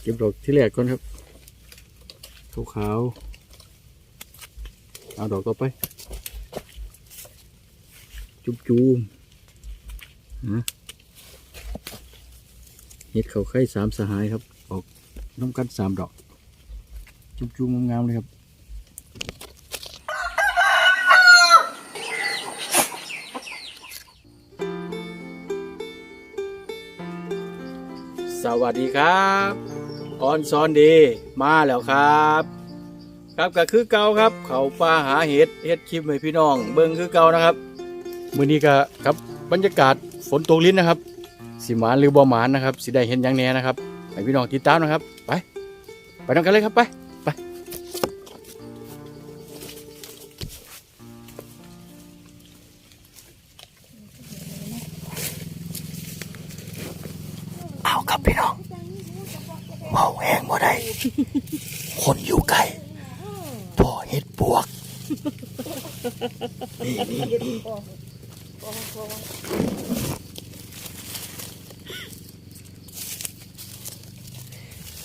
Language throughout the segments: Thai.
เก็บดอกที่แรกก่อนครับขาวๆเอาดอกต่อไป จุบจูมฮะเห็ดเขาไข่สามสหายครับ ออกน้ำกันสามดอก จุบจูมงามๆเลยครับสวัสดีครับ ออนซอนดีมาแล้วครับ ครับก็คือเก่าครับ เขาป่าหาเห็ดเห็ดคลิปให้พี่น้อง เบิ้งคือเก่านะครับมื้อนี้ก็ครับบรรยากาศฝนตกลิ้นนะครับสิหมานหรือบ่หมานนะครับสิได้เห็นอย่างแน่นะครับให้พี่น้องติดตามนะครับ ไป ไปทำกันเลยครับไป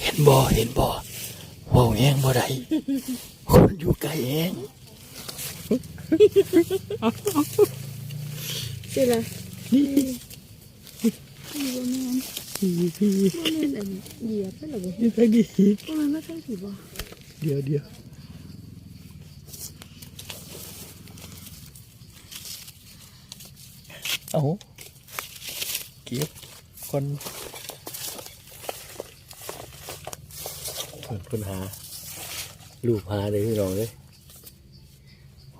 เห็นบ่เห็นบ่เมาแห้งบ่ได้คนอยู่ไกลแห้งใช่ละนี่บ่แม่นพี่พี่บ่แม่นอันเหยียบไปหรอบ่นี่ไปดีบ่แม่นมาทั้งสิบ่เดี๋ยวเดี๋ยว เอาเก็บคนเพิ่นเพิ่นหาลูกหาเลยพี่น้องเลย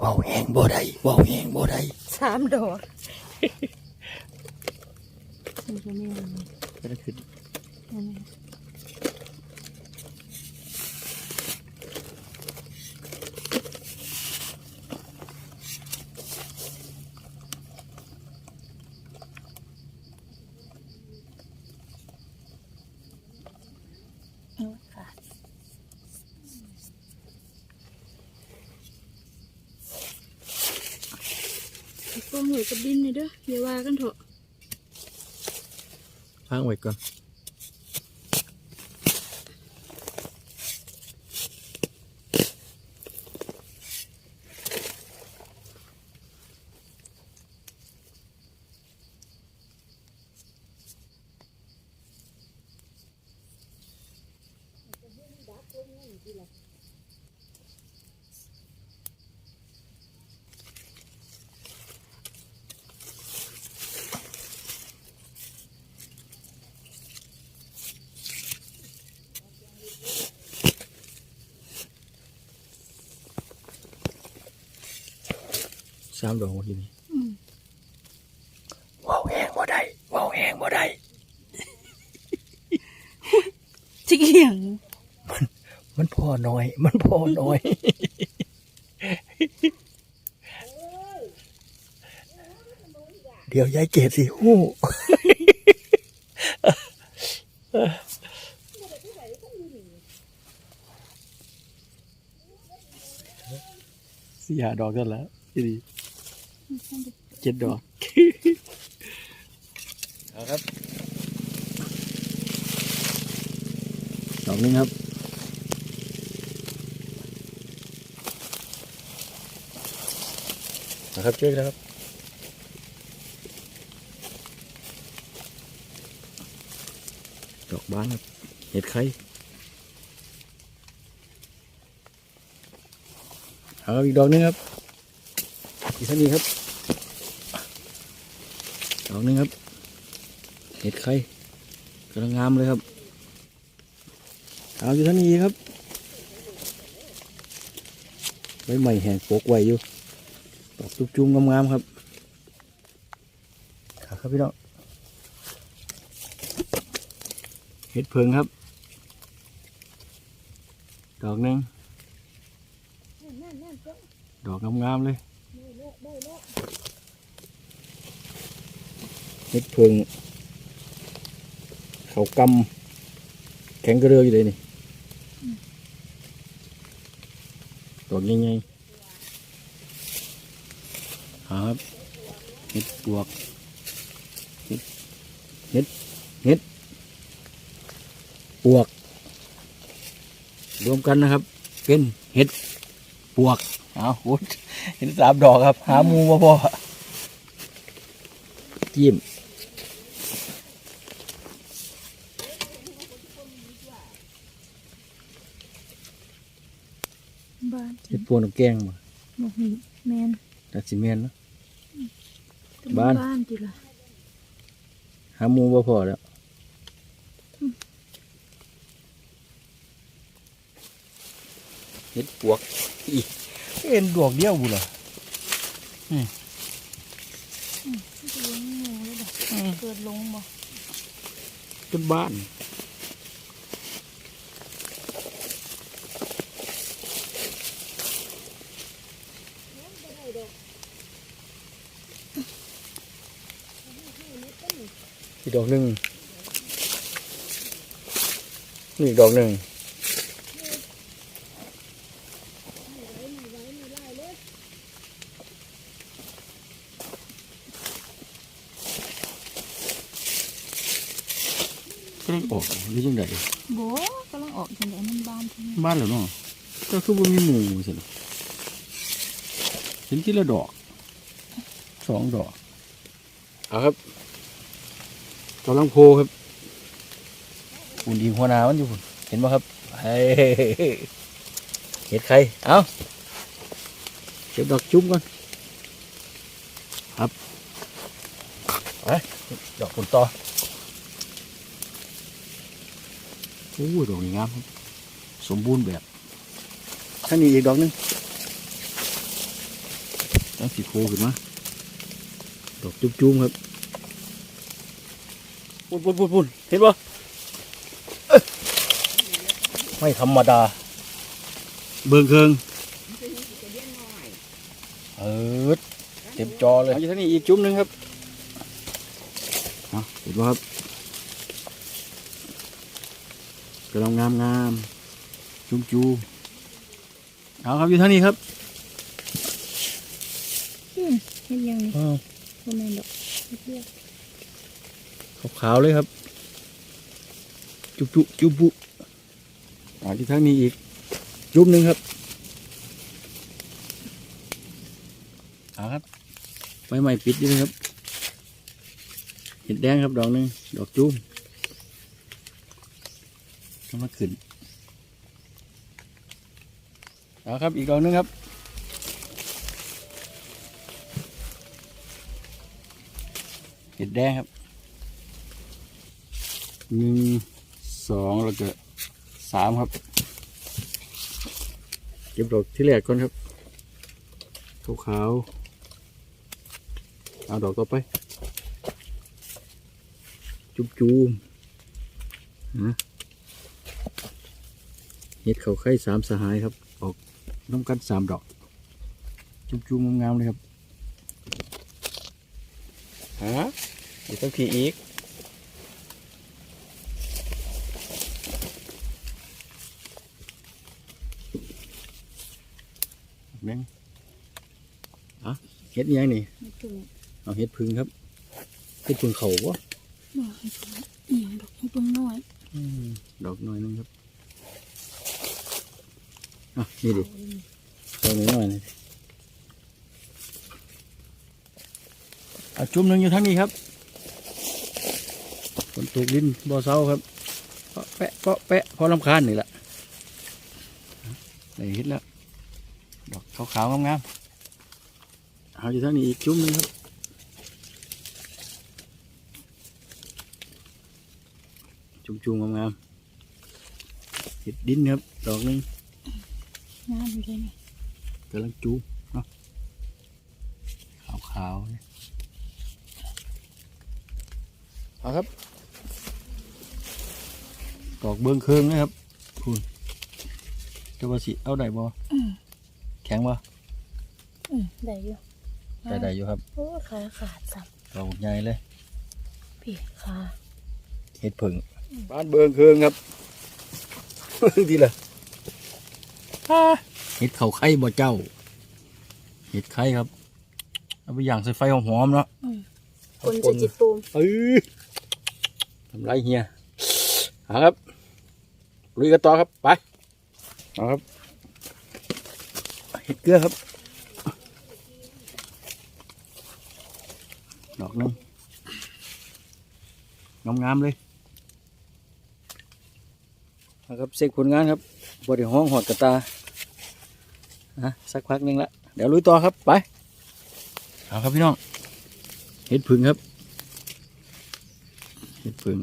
ว้าวแหงบ่ได้ว้าวแหงบ่ได้สามดอกนี่บ่แม่นก็ได้ขึ้นบ่แม่น ฟองหัวกับดินนี่เด้ออย่าว่ากันเถอะพังไว้ก่อน สามดอกวันที่นี่อืมว้าวแหงบ่ได้ว้าวแหงบ่ได้จิกเหียงมันพอน้อย มันพอน้อยเดี๋ยวยายเกดสิหู้สี่หาดอกกันแล้วที่ดี เจ็ดดอก เอาครับ ดอกหนึงครับ นะครับช่วยกันนะครับดอกบานครับ เห็ดไข่เอาอีกดอกหนึงครับ อีกท่านนี้ครับดอกหนึงครับ เห็ดไข่กำลังงามเลยครับเอาอยู่ท่านนี้ครับใบใหม่แห้งโปกไว้อยู่ดอกจุ่มๆงามๆครับครับครับพี่น้องเห็ดเพิงครับ ดอกหนึ่งดอกงามๆเลย เห็ดเพิงเขากำแข็งกระเรืออยู่เลยนี่ดอกใหญ่ๆครับเห็ดปวกเห็ดเห็ดเห็ดปวก รวมกันนะครับ เป็นเห็ดปวกเอาโอ้ยเห็นสามดอกครับ หาหมูบ่พอจิ้ม บ้านเห็ดปวกน้ำแกงมาบอกนี่แมนตัดสิเมนเนาะเป็นบ้าน บ้านจีละหาหมูบ่พอแล้วเห็ดปวกอีเอ็นดอกเดียวบุเหรอจะลงหมูเลยบ่เกิดลงบ่ต้นบ้าน ดอกหนึ่งนี่อีกดอกหนึ่งกำลังออกหรือยังไงโบกำลังออกจังไดมันบ้านที่นี่บ้านเหรอเนาะก็คือว่ามีหมูสินะเห็นที่ละดอกสองดอก เอาครับ กำลังโพครับอุ่นดีหัวหนามันอยู่พุ่นเห็นไหมครับเฮ้ยเห็ดใครเอาเก็บดอกจุ้มก่อนครับไปดอกผลต่อโอ้ยดอกนี้งามครับสมบูรณ์แบบถ้ามีอีกดอกหนึงต้องสีโคขึ้นมาดอกจุ้มๆครับ ปุ่นปุ่นปุ่นปุ่นเห็นปะเอ้ยไม่ธรรมดา เบิ่งเคิงเออเต็มจอเลยเอาอยู่ท่านี้อีกจุ้มหนึงครับเอาเห็นปะครับกำลังงามงามๆจุ้มจูเอาครับอยู่เท่านี้ครับอืมเฮ็ดยังนี่อ้าวบ่ ขาวๆเลยครับ จุบจุจุบุอ่าที่ทั้งนี้อีก จุบหนึ่งครับเอาครับไฟใหม่ปิดอยู่เลยครับเห็ดแดงครับดอกหนึ่งดอกจุ้มกำลังขึ้นเอาครับอีกดอกหนึงครับเห็ดแดงครับ หนึ่งสองแล้วก็สามครับ เก็บดอกที่แรกก่อนครับ ขาวๆเอาดอกต่อไป จุบจูมฮะเห็ดเขาไข่สามสหายครับ ออกน้ำกันสามดอก จุบจูมงามๆเลยครับฮะเดี๋ยวต้องทีอีก แม่งอะเฮ็ดอิหยังนี่ไม่ถูกเอาเฮ็ดพึ่งครับเฮ็ดพึ่งเขาวะดอกให้ถูกอีหยังดอกให้เบิ่งน้อยดอกหน่อยหนึงครับอะนี่ดิดอกนี้หน่อยนี่อะจุ่มหนึ่งอยู่ทั้งนี้ครับฝนตกดินบ่อเซาครับเปาะแปะเปาะแปะพอลำคาญนี่แหละได้เฮ็ดแล้วดอก ขาวๆงามๆเอาอยู่ทั้งนี้อีกจุ่มหนึงครับจุ่มๆงามๆเห็ดดินครับดอกหนึงงามอยู่เลยนี่กำลังจูมเนาะขาวๆเนี่ยเอาครับดอกเบื้องเครื่องนะครับคุณเจ้าว่าสิเอาได้บ่ แข็งบ่อืมได้อยู่ได้ได้อยู่ครับโอ้ขาขาดสับดอกใหญ่เลยพี่ขาเห็ดผึ่งบ้านเบื้องเครื่องครับเบื้องทีละเห็ดเขาไข่บ่เจ้า เห็ดไข่ครับ เอาไปย่างใส่ไฟหอมๆเนาะคนจะจิตตูมเอ้ยทำไรเฮียเอาครับลุยกันต่อครับไปเอาครับ เห็ดเกลือครับ ดอกหนึงงามๆเลยนะครับเสกผลงานครับบไดิห้องหอดกระตานะสักพักหนึงละเดี๋ยวลุยต่อครับไปเอาครับพี่น้องเห็ดผึ่งครับเห็ดผึ่ง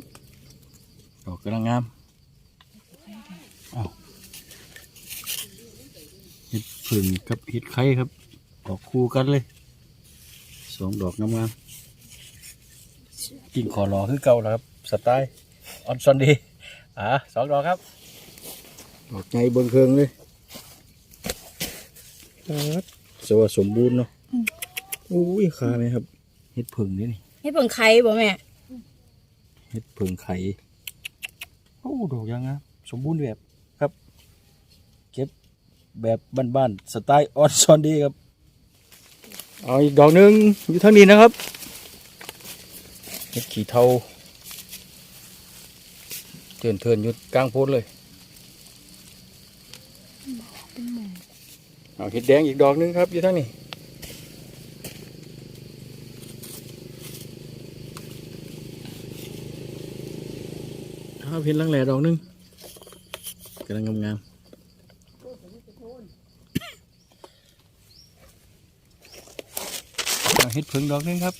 ดอกกำลังงามเอาเห็ด ผึ่งกับเห็ดไข่ครับ ออกคู่กันเลย สองดอกงามๆกิ่งขอรอคือเก่าแล้วครับสไตล์ออนซอนดีอ่าสองดอกครับ ดอกใหญ่เบิ่งเคืองเลยครับสวัสสมบูรณ์เนาะอุ้ยขาไหมครับเห็ดผึ่งนี่นี่ให้เพิ่งไข่บ่แม่ เห็ดผึ่งไข่โอ้ดอกยังนะสมบูรณ์แบบครับเก็บ แบบบ้านๆสไตล์ออนซอนดีครับ เอาอีกดอกหนึ่งอยู่ทางนี้นะครับเห็ดขี่เทาเตือนเทินๆอยู่กลางโพดเลยเอาเห็ดแดงอีกดอกหนึงครับอยู่ทางนี้เอาเห็นลังแหล่ดอกหนึงกำลังงามๆ เอาเห็ดผึ่งดอกหนึงครับ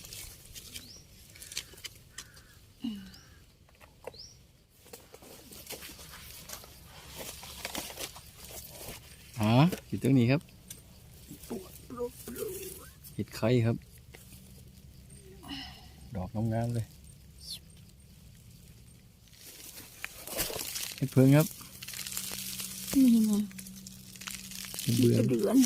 อ๋ออยู่ตรงนี้ครับเห็ดไข่ครับ ดอกงามๆเลยเห็ดเพิงครับนี่ไงเห็ดเบื่อเดือน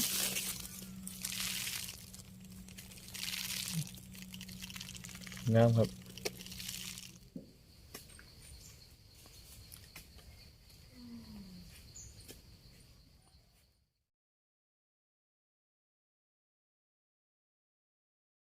งามครับ